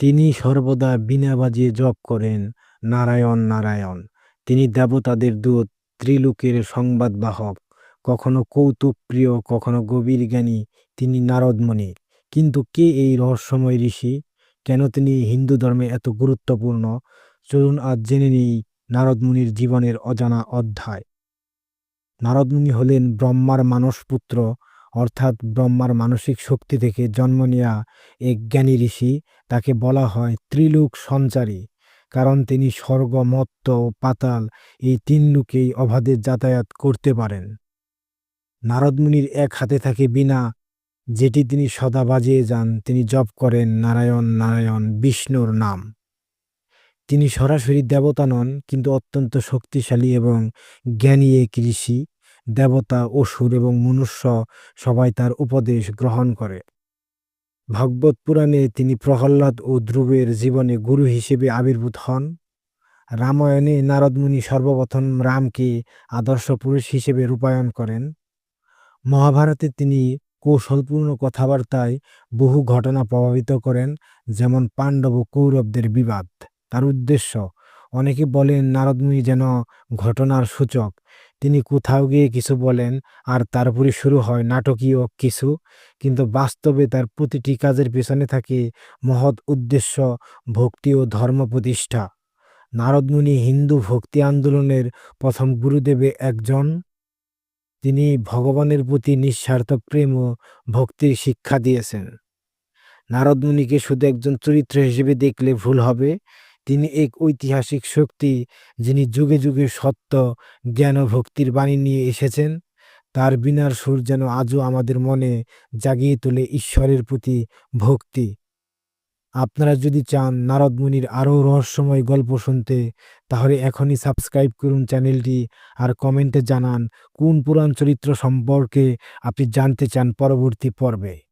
তিনি সর্বদা বীণা বাজিয়ে জপ করেন, নারায়ণ নারায়ণ। তিনি দেবতাদের দূত, ত্রিলোকের সংবাদবাহক কখনো কৌতুকপ্রিয়, কখনো গভীর জ্ঞানী, তিনি নারদমণি। কিন্তু কে এই রহস্যময় ঋষি? কেন তিনি হিন্দু ধর্মে এত গুরুত্বপূর্ণ? চলুন আজ জেনে নিই নারদমুনির জীবনের অজানা অধ্যায়। নারদমুনি হলেন ব্রহ্মার মানসপুত্র অর্থাৎ ব্রহ্মার মানসিক শক্তি থেকে জন্ম নেয়া এক জ্ঞানী ঋষি তাকে বলা হয় ত্রিলোক সঞ্চারী। কারণ তিনি স্বর্গ, মত্ত ও পাতাল এই তিন লোকেই অবাধে যাতায়াত করতে পারেন। নারদমুনির এক হাতে থাকে বীণা, যেটি তিনি সদা বাজিয়ে যান। তিনি জপ করেন, নারায়ণ নারায়ণ, বিষ্ণুর নাম। তিনি সরাসরি দেবতা নন, কিন্তু অত্যন্ত শক্তিশালী এবং জ্ঞানী এক ঋষি। দেবতা, অসুর এবং মনুষ্য সবাই তার উপদেশ গ্রহণ করে। ভাগবত পুরাণে তিনি প্রহ্লাদ ও ধ্রুবের জীবনে গুরু হিসেবে আবির্ভূত হন। রামায়ণে নারদমুনি সর্বপ্রথম রামকে আদর্শ পুরুষ হিসেবে রূপায়ণ করেন। মহাভারতে তিনি কৌশলপূর্ণ কথাবার্তায় বহু ঘটনা প্রভাবিত করেন, যেমন পাণ্ডব ও কৌরবদের বিবাদ। তার উদ্দেশ্য, অনেকে বলেন নারদমুনি যেন ঘটনার সূচক তিনি কোথাও গিয়ে কিছু বলেন আর তারপরে শুরু হয় নাটকীয় কিছু। কিন্তু বাস্তবে তার প্রতিটি কাজের পেছনে থাকে মহৎ উদ্দেশ্য, ভক্তি ও ধর্ম প্রতিষ্ঠা। নারদমুনি হিন্দু ভক্তি আন্দোলনের প্রথম গুরুদেবে একজন। তিনি ভগবানের প্রতি নিঃস্বার্থ প্রেম ও ভক্তির শিক্ষা দিয়েছেন। নারদমুনিকে শুধু একজন চরিত্র হিসেবে দেখলে ভুল হবে। তিনি এক ঐতিহাসিক শক্তি যিনি যুগে যুগে সত্য, জ্ঞান ও ভক্তির বাণী নিয়ে এসেছেন। তার বিনার সুর যেন আজও আমাদের মনে জাগিয়ে তোলে ঈশ্বরের প্রতি ভক্তি। আপনারা যদি চান নারদমুনির আরও রহস্যময় গল্প শুনতে, তাহলে এখনই সাবস্ক্রাইব করুন চ্যানেলটি আর কমেন্টে জানান কোন পুরাণ চরিত্র সম্পর্কে আপনি জানতে চান পরবর্তী পর্বে।